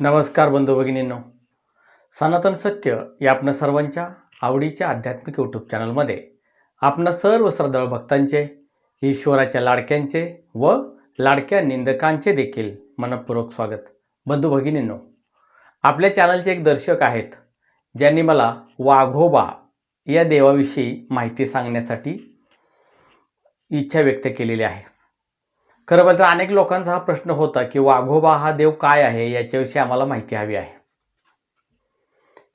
नमस्कार बंधू भगिनींनो. सनातन सत्य या आपणा सर्वांच्या आवडीच्या आध्यात्मिक यूट्यूब चॅनलमध्ये आपणा सर्व श्रद्धाळू भक्तांचे ईश्वराच्या लाडक्यांचे व लाडक्या निंदकांचे देखील मनपूर्वक स्वागत. बंधू भगिनींनो आपल्या चॅनलचे एक दर्शक आहेत ज्यांनी मला वाघोबा या देवाविषयी माहिती सांगण्यासाठी इच्छा व्यक्त केलेली आहे. खरं तर अनेक लोकांचा हा प्रश्न होता की वाघोबा हा देव काय आहे याच्याविषयी आम्हाला माहिती हवी आहे.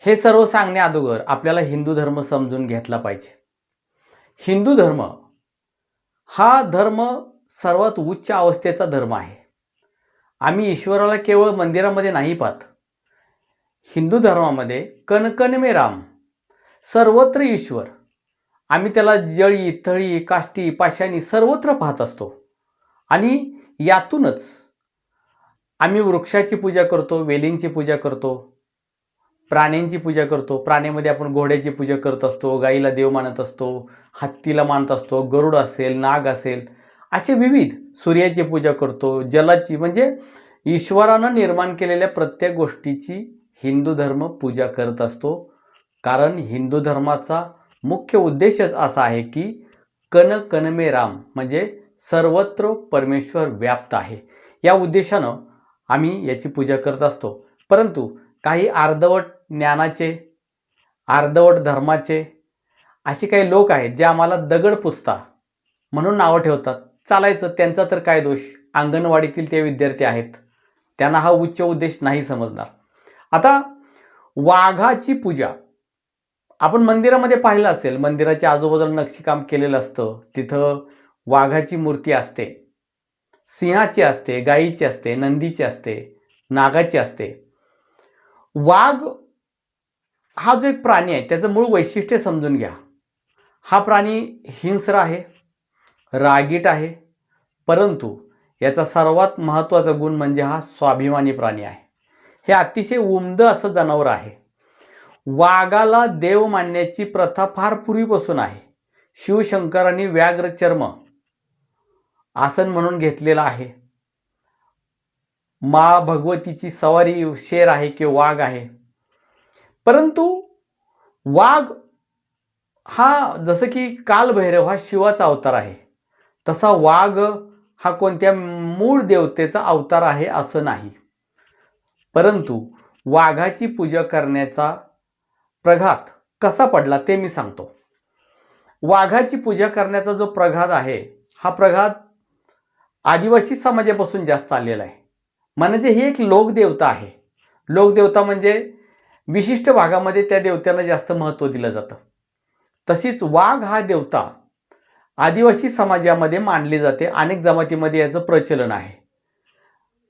हे सर्व सांगण्या अगोदर आपल्याला हिंदू धर्म समजून घेतला पाहिजे. हिंदू धर्म हा धर्म सर्वात उच्च अवस्थेचा धर्म आहे. आम्ही ईश्वराला केवळ मंदिरामध्ये नाही पाहत. हिंदू धर्मामध्ये कणकण मे राम सर्वत्र ईश्वर. आम्ही त्याला जळी तळी काष्टी पाशाणी सर्वत्र पाहत असतो. आणि यातूनच आम्ही वृक्षाची पूजा करतो वेलींची पूजा करतो प्राण्यांची पूजा करतो. प्राण्यामध्ये आपण घोड्याची पूजा करत असतो गाईला देव मानत असतो हत्तीला मानत असतो गरुड असेल नाग असेल असे विविध सूर्याची पूजा करतो जलाची म्हणजे ईश्वरानं निर्माण केलेल्या प्रत्येक गोष्टीची हिंदू धर्म पूजा करत असतो. कारण हिंदू धर्माचा मुख्य उद्देशच असा आहे की कन कनमे राम म्हणजे सर्वत्र परमेश्वर व्याप्त आहे. या उद्देशानं आम्ही याची पूजा करत असतो. परंतु काही अर्धवट ज्ञानाचे अर्धवट धर्माचे असे काही लोक आहेत जे आम्हाला दगड पुसता. म्हणून नावं ठेवतात. चालायचं त्यांचा तर काय दोष? अंगणवाडीतील ते विद्यार्थी आहेत. त्यांना हा उच्च उद्देश नाही समजणार. आता वाघाची पूजा. आपण मंदिरामध्ये पाहिलं असेल मंदिराच्या आजूबाजूला नक्षीकाम केलेलं असतं. तिथं वाघाची मूर्ती असते. सिंहाची असते गाईची असते नंदीची असते नागाची असते. वाघ हा जो एक प्राणी आहे त्याचं मूळ वैशिष्ट्य समजून घ्या. हा प्राणी हिंस्र आहे रागीट आहे परंतु याचा सर्वात महत्त्वाचा गुण म्हणजे हा स्वाभिमानी प्राणी आहे. हे अतिशय उमद असं जनावर आहे. वाघाला देव मानण्याची प्रथा फार पूर्वीपासून आहे. शिवशंकरांनी व्याघ्र चर्म आसन म्हणून घेतलेलं आहे. मा भगवतीची सवारी शेर आहे किंवा वाघ आहे? परंतु वाघ हा जसं की कालभैरव हा शिवाचा अवतार आहे. तसा वाघ हा कोणत्या मूळ देवतेचा अवतार आहे असं नाही. परंतु वाघाची पूजा करण्याचा प्रघात कसा पडला ते मी सांगतो. वाघाची पूजा करण्याचा जो प्रघात आहे हा प्रघात आदिवासी समाजापासून जास्त आलेला आहे. म्हणजे ही एक लोकदेवता आहे. लोकदेवता म्हणजे विशिष्ट भागामध्ये त्या देवत्यांना जास्त महत्त्व दिलं जातं. तशीच वाघ हा देवता आदिवासी समाजामध्ये मानली जाते. अनेक जमातीमध्ये याचं प्रचलन आहे.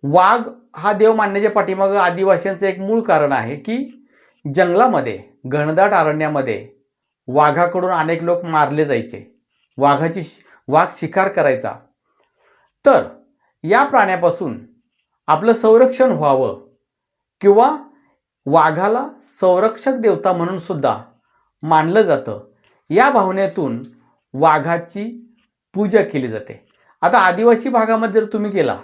वाघ हा देव मानण्याच्या पाठीमागं आदिवासींचं एक मूळ कारण आहे की जंगलामध्ये घनदाट अरण्यामध्ये वाघाकडून अनेक लोक मारले जायचे. वाघाची वाघ शिकार करायचा. तर या प्राण्यापासून आपलं संरक्षण व्हावं किंवा वाघाला संरक्षक देवता म्हणून सुद्धा मानलं जातं. या भावनेतून वाघाची पूजा केली जाते. आता आदिवासी भागामध्ये जर तुम्ही गेला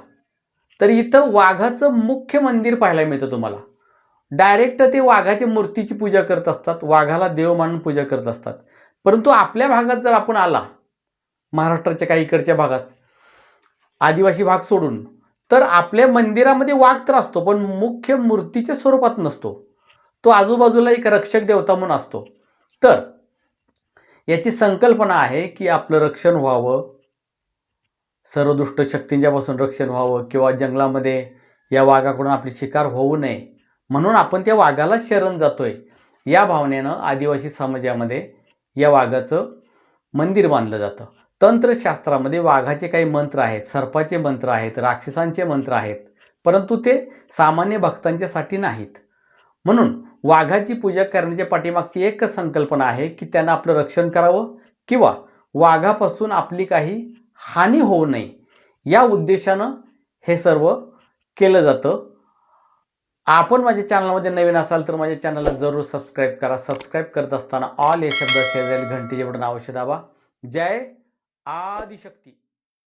तर इथं वाघाचं मुख्य मंदिर पाहायला मिळतं तुम्हाला. डायरेक्ट ते वाघाच्या मूर्तीची पूजा करत असतात वाघाला देव मानून पूजा करत असतात. परंतु आपल्या भागात जर आपण आला महाराष्ट्राच्या काही इकडच्या भागात आदिवासी भाग सोडून. तर आपल्या मंदिरामध्ये वाघ तर असतो पण मुख्य मूर्तीच्या स्वरूपात नसतो. तो आजूबाजूला एक रक्षक देवता म्हणून असतो. तर याची संकल्पना आहे की आपलं रक्षण व्हावं. सर्व दुष्ट शक्तींच्यापासून रक्षण व्हावं किंवा जंगलामध्ये या वाघाकडून आपली शिकार होऊ नये. म्हणून आपण त्या वाघाला शरण जातोय. या भावनेनं आदिवासी समाजामध्ये या वाघाचं मंदिर बांधलं जातं. तंत्रशास्त्रामध्ये वाघाचे काही मंत्र आहेत सर्पाचे मंत्र आहेत राक्षसांचे मंत्र आहेत परंतु ते सामान्य भक्तांच्यासाठी नाहीत. म्हणून वाघाची पूजा करण्याच्या पाठीमागची एकच संकल्पना आहे की त्यांना आपलं रक्षण करावं किंवा वाघापासून आपली काही हानी होऊ नये. या उद्देशानं हे सर्व केलं जातं. आपण माझ्या चॅनलमध्ये नवीन असाल तर माझ्या चॅनलला जरूर सबस्क्राईब करा. सबस्क्राईब करत असताना ऑल या शब्द शेजारी घंटी जेवढं अवश्य दाबा. जय आदिशक्ती.